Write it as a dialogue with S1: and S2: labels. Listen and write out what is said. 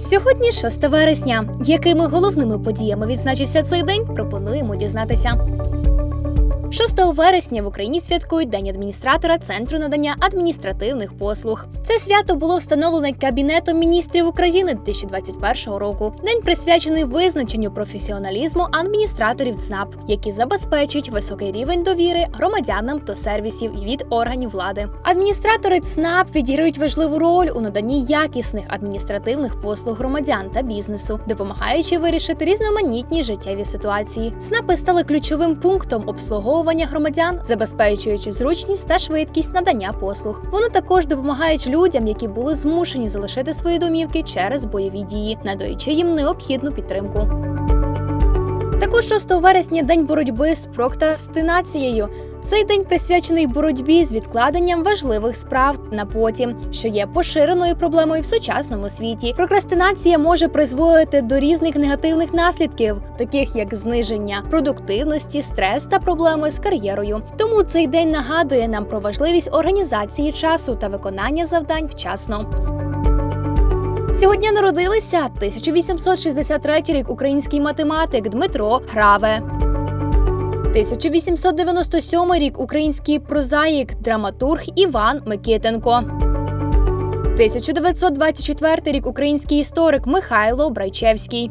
S1: Сьогодні 6 вересня. Якими головними подіями відзначився цей день, пропонуємо дізнатися. 6 вересня в Україні святкують День адміністратора Центру надання адміністративних послуг. Це свято було встановлене Кабінетом міністрів України 2021 року. День присвячений визначенню професіоналізму адміністраторів ЦНАП, які забезпечують високий рівень довіри громадянам до сервісів від органів влади. Адміністратори ЦНАП відіграють важливу роль у наданні якісних адміністративних послуг громадян та бізнесу, допомагаючи вирішити різноманітні життєві ситуації. ЦНАПи стали ключовим пунктом обслуговування громадян, забезпечуючи зручність та швидкість надання послуг. Вони також допомагають людям, які були змушені залишити свої домівки через бойові дії, надаючи їм необхідну підтримку. Також 6 вересня день боротьби з проктастинацією. Цей день присвячений боротьбі з відкладенням важливих справ на потім, що є поширеною проблемою в сучасному світі. Прокрастинація може призводити до різних негативних наслідків, таких як зниження продуктивності, стрес та проблеми з кар'єрою. Тому цей день нагадує нам про важливість організації часу та виконання завдань вчасно. Сьогодні народилися 1863 рік український математик Дмитро Граве. 1897 рік український прозаїк, драматург Іван Микитенко. 1924 рік український історик Михайло Брайчевський.